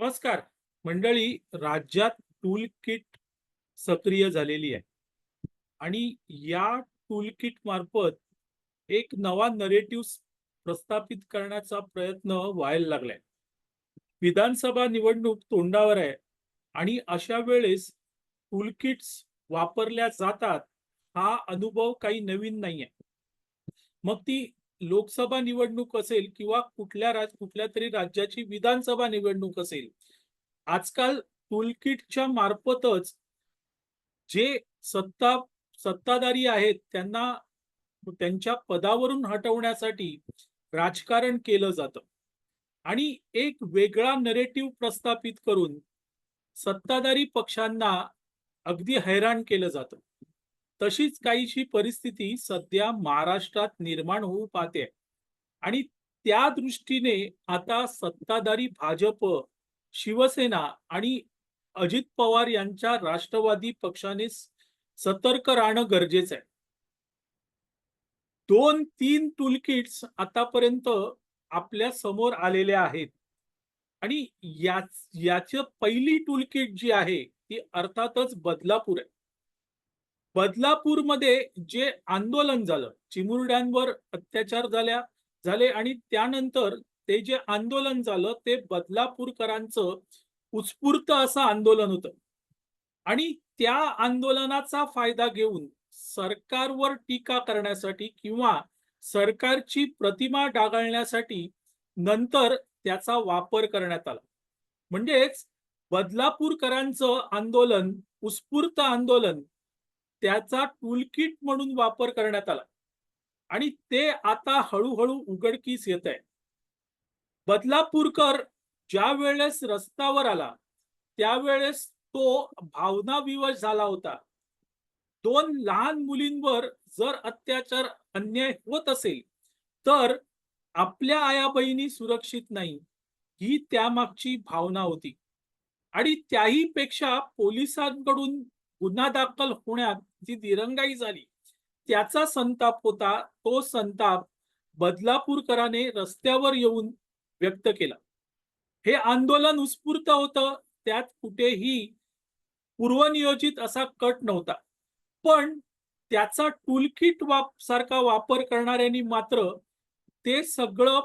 नमस्कार. मंडळी राज्यात टूल किट सक्रिय झालेली आहे. आणि या टूल किट मार्फत एक नवा नरेटिव्ह प्रस्थापित करण्याचा प्रयत्न व्हायला लागलाय. विधानसभा निवडणूक तोंडावर आहे आणि अशा वेळेस टूल किट्स वापरल्या जातात हा अनुभव काही नवीन नाही आहे मग ती लोकसभा निवडणूक असेल किंवा कुठल्या राज कुठल्या तरी राज्याची विधानसभा निवडणूक असेल आजकाल टूलकिटच्या मार्फतच जे सत्ता सत्ताधारी आहेत त्यांना त्यांच्या पदावरून हटवण्यासाठी राजकारण केलं जातं. आणि एक वेगळा नरेटिव्ह प्रस्थापित करून सत्ताधारी पक्षांना अगदी हैराण केलं जातं. तशीच काहीशी परिस्थिती सध्या महाराष्ट्रात निर्माण होऊ पाहते. आणि त्या दृष्टीने आता सत्ताधारी भाजप शिवसेना आणि अजित पवार यांच्या राष्ट्रवादी पक्षाने सतर्क राहणं गरजेचं आहे. दोन तीन टूलकिट्स आतापर्यंत आपल्यासमोर आलेल्या आहेत. आणि याच याच पहिली टूलकिट जी आहे ती अर्थातच बदलापूर आहे. बदलापूरमध्ये जे आंदोलन झालं चिमुरड्यांवर अत्याचार झाल्या झाले आणि त्यानंतर ते जे आंदोलन झालं ते बदलापूरकरांचं उत्स्फूर्त असं आंदोलन होतं. आणि त्या आंदोलनाचा फायदा घेऊन सरकारवर टीका करण्यासाठी किंवा सरकारची प्रतिमा डागाळण्यासाठी नंतर त्याचा वापर करण्यात आला. म्हणजेच बदलापूरकरांचं आंदोलन उत्स्फूर्त आंदोलन त्याचा टूलकिट म्हणून वापर करण्यात आला. आणि ते आता हळूहळू उघडकीस येत आहे. बदलापूरकर ज्या वेळेस रस्त्यावर आला त्यावेळेस तो भावनाविवश झाला होता. दोन लहान मुलींवर जर अत्याचार अन्याय होत असेल तर आपल्या आया बहिणी सुरक्षित नाही ही त्यामागची भावना होती. आणि त्याही पेक्षा पोलिसांकडून गुन्हा दाखल होण्यात जी दिरंगाई झाली त्याचा संताप होता तो संताप बदलापूरकराने रस्त्यावर येऊन व्यक्त केला. हे आंदोलन उत्स्फूर्त होतं त्यात कुठेही पूर्वनियोजित असा कट नव्हता. पण त्याचा टूलकिट वाप सारखा वापर करणाऱ्यांनी मात्र ते सगळं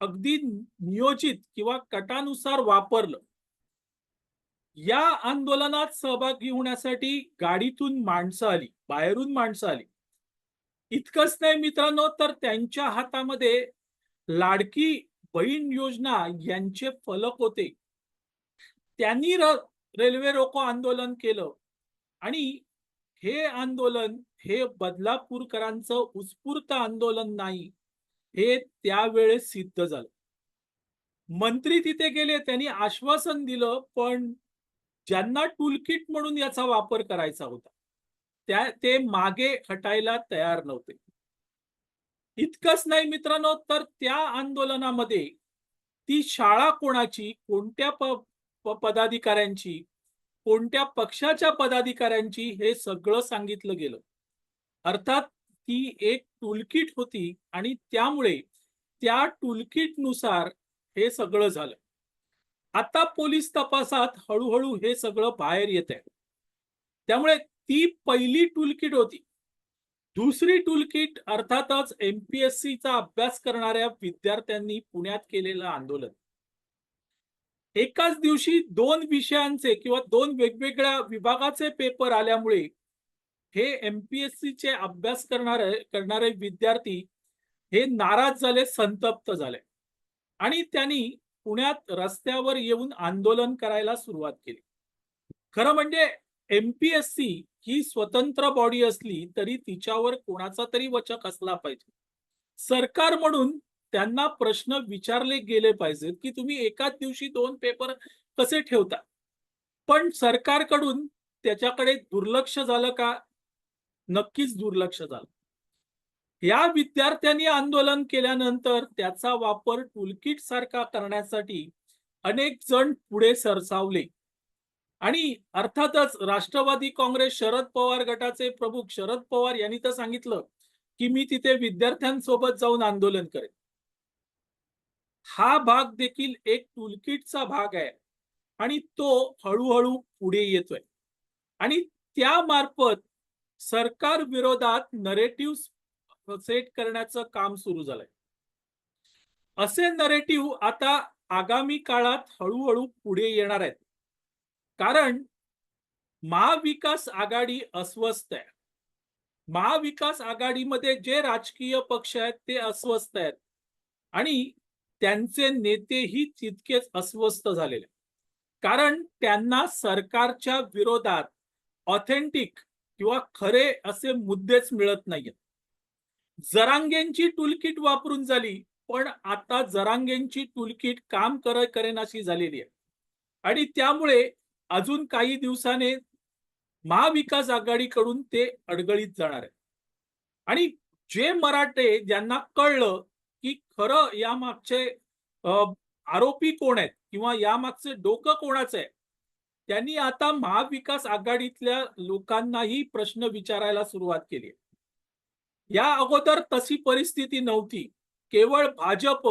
अगदी नियोजित किंवा कटानुसार वापरलं. या आंदोलनात सहभागी होण्यासाठी गाडीतून माणसं आली बाहेरून माणसं आली. इतकंच नाही मित्रांनो तर त्यांच्या हातामध्ये लाडकी बहीण योजना यांचे फलक होते. त्यांनी रेल्वे रोको आंदोलन केलं आणि हे आंदोलन हे बदलापूरकरांचं उत्स्फूर्त आंदोलन नाही हे त्यावेळेस सिद्ध झालं. मंत्री तिथे गेले त्यांनी आश्वासन दिलं पण ज्यांना टूलकिट म्हणून याचा वापर करायचा होता त्या ते मागे हटायला तयार नव्हते. इतकंच नाही मित्रांनो तर त्या आंदोलनामध्ये ती शाळा कोणाची कोणत्या प पदाधिकाऱ्यांची कोणत्या पक्षाच्या पदाधिकाऱ्यांची हे सगळं सांगितलं गेलं. अर्थात ती एक टूलकिट होती आणि त्यामुळे त्या टूलकिटनुसार हे सगळं झालं. आता पोलीस तपासात हळूहळू हे सगळं बाहेर येत आहे. त्यामुळे ती पहिली टूलकिट होती. दुसरी टूलकिट अर्थातच एमपीएससीचा अभ्यास करणाऱ्या विद्यार्थ्यांनी पुण्यात केलेलं आंदोलन. एकाच दिवशी दोन विषयांचे किंवा दोन वेगवेगळ्या विभागाचे पेपर आल्यामुळे हे एमपीएससी चे अभ्यास करणारे करणारे विद्यार्थी हे नाराज झाले संतप्त झाले. आणि त्यांनी पुण्यात रस्त्यावर येऊन आंदोलन करायला सुरुवात केली. खरं म्हणजे एमपीएससी ही स्वतंत्र बॉडी असली तरी तिच्यावर कोणाचा तरी वचक असला पाहिजे. सरकार म्हणून त्यांना प्रश्न विचारले गेले पाहिजेत की तुम्ही एकाच दिवशी दोन पेपर कसे ठेवता? पण सरकारकडून त्याच्याकडे दुर्लक्ष झालं का? नक्कीच दुर्लक्ष झालं. या विद्यार्थ्यांनी आंदोलन केल्यानंतर त्याचा वापर टूलकिट सारखा करण्यासाठी अनेक जण पुढे सरसावले. आणि अर्थातच राष्ट्रवादी काँग्रेस शरद पवार गटाचे प्रमुख शरद पवार यांनी तर सांगितलं की मी तिथे विद्यार्थ्यांसोबत जाऊन आंदोलन करेन. हा भाग देखील एक टूलकिटचा भाग आहे आणि तो हळूहळू पुढे येतोय. आणि त्यामार्फत सरकार विरोधात नरेटिव्ह सेट करण्याचं काम सुरू झालंय. असे नरेटिव्ह आता आगामी काळात हळूहळू पुढे येणार आहेत. कारण महाविकास आघाडी अस्वस्थ आहे. महाविकास आघाडीमध्ये जे राजकीय पक्ष आहेत ते अस्वस्थ आहेत. आणि त्यांचे नेतेही तितकेच अस्वस्थ झालेले. कारण त्यांना सरकारच्या विरोधात ऑथेंटिक किंवा खरे असे मुद्देच मिळत नाहीयेत. जरांगेंची टूलकिट वापरून झाली पण आता जरांगेंची टूलकिट काम कर करेनाशी झालेली आहे आणि त्यामुळे अजून काही दिवसाने महाविकास आघाडीकडून ते अडगळीत जाणार आहे आणि जे मराठे ज्यांना कळलं की खरं या मागचे आरोपी कोण आहेत किंवा या मागचे डोकं कोणाचं आहे त्यांनी आता महाविकास आघाडीतल्या लोकांनाही प्रश्न विचारायला सुरुवात केली आहे. या अगोदर तशी परिस्थिती नव्हती. केवळ भाजप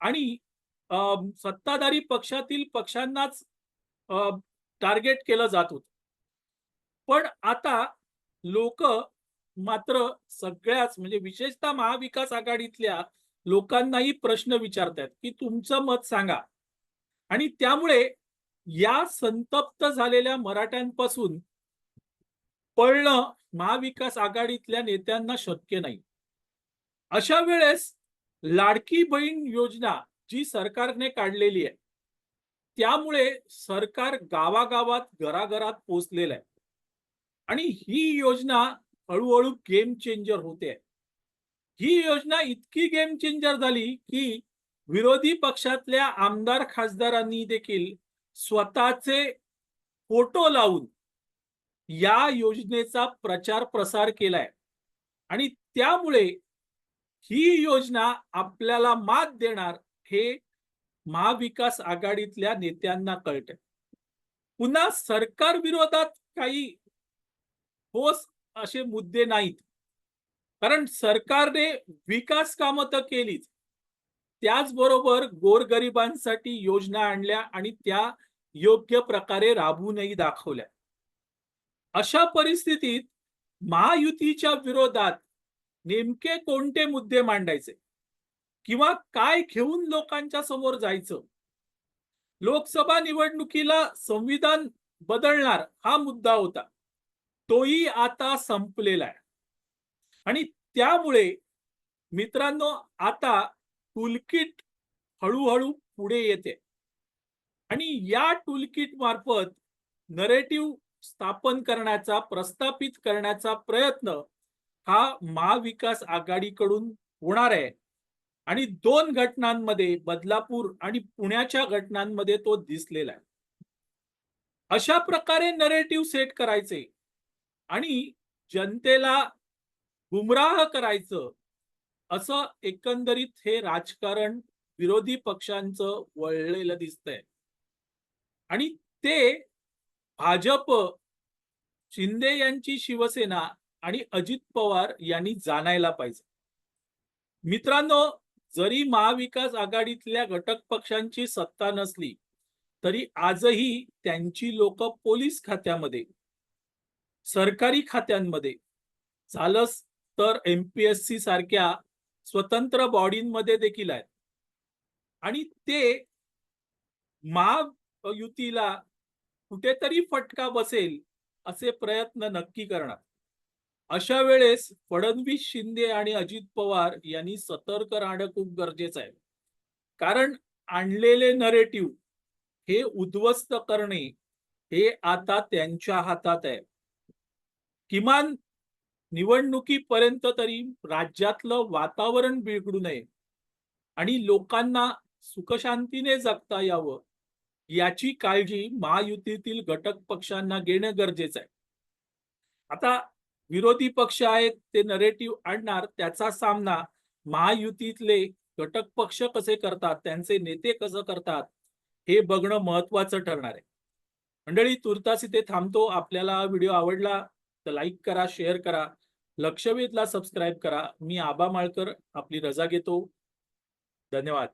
आणि सत्ताधारी पक्षातील पक्षांनाच टार्गेट केलं जात होत. पण आता लोक मात्र सगळ्याच म्हणजे विशेषतः महाविकास आघाडीतल्या लोकांनाही प्रश्न विचारतायत की तुमचं मत सांगा. आणि त्यामुळे या संतप्त झालेल्या मराठ्यांपासून पळणं महाविकास आघाडीतल्या नेत्यांना शक्य नाही. अशा वेळेस लाडकी बहीण योजना जी सरकारने काढलेली आहे त्यामुळे सरकार गावागावात घराघरात पोचलेलं आहे. आणि ही योजना हळूहळू गेम चेंजर होते. ही योजना इतकी गेम चेंजर झाली की विरोधी पक्षातल्या आमदार खासदारांनी देखील स्वतःचे फोटो लावून या योजनेचा प्रचार प्रसार केलाय. आणि त्यामुळे ही योजना आपल्याला मात देणार हे महाविकास आघाडीतल्या नेत्यांना कळत पुन्हा सरकार विरोधात काही ठोस असे मुद्दे नाहीत. कारण सरकारने विकास कामं तर केलीच. त्याचबरोबर गोरगरिबांसाठी योजना आणल्या आणि त्या योग्य प्रकारे राबवूनही दाखवल्या. अशा परिस्थितीत महायुतीच्या विरोधात नेमके कोणते मुद्दे मांडायचे? किंवा काय घेऊन लोकांच्या समोर जायचं? लोकसभा निवडणुकीला संविधान बदलणार हा मुद्दा होता. तोही आता संपलेला आहे. आणि त्यामुळे मित्रांनो आता टूलकिट हळूहळू पुढे येते. आणि या टूलकिट मार्फत नरेटिव्ह स्थापन करण्याचा प्रस्थापित करण्याचा प्रयत्न हा महाविकास आघाडीकडून होणार आहे. आणि दोन घटनांमध्ये बदलापूर आणि पुण्याच्या घटनांमध्ये तो दिसलेला आहे. अशा प्रकारे नरेटिव्ह सेट करायचे आणि जनतेला गुमराह करायचं असं एकंदरीत हे राजकारण विरोधी पक्षांचं वळलेलं दिसतंय. आणि ते भाजप शिंदे यांची शिवसेना आणि अजित पवार यांनी जाणायला पाहिजे. मित्रांनो जरी महाविकास आघाडीतल्या घटक पक्षांची सत्ता नसली तरी आजही त्यांची लोक पोलीस खात्यामध्ये सरकारी खात्यांमध्ये झालंच तर एमपीएससी सारख्या स्वतंत्र बॉडींमध्ये देखील आहेत. आणि ते महायुतीला कुठेतरी फटका बसेल असे प्रयत्न नक्की करणार. अशा वेळेस फडणवीस शिंदे आणि अजित पवार यांनी सतर्क राहणं खूप गरजेचं आहे. कारण आणलेले नरेटिव्ह हे उद्ध्वस्त करणे हे आता त्यांच्या हातात आहे. किमान निवडणुकीपर्यंत तरी राज्यातलं वातावरण बिघडू नये आणि लोकांना सुखशांतीने जगता यावं याची काळजी महायुतीतील घटक पक्षांना घेणं गरजेचं आहे. आता विरोधी पक्ष आहेत ते नरेटिव्ह आणणार त्याचा सामना महायुतीतले घटक पक्ष कसे करतात त्यांचे नेते कसं करतात हे बघणं महत्वाचं ठरणार आहे. मंडळी तुर्तास इथे थांबतो. आपल्याला व्हिडिओ आवडला तर लाईक करा शेअर करा. लक्षवेधला सबस्क्राईब करा. मी आबा माळकर आपली रजा घेतो. धन्यवाद.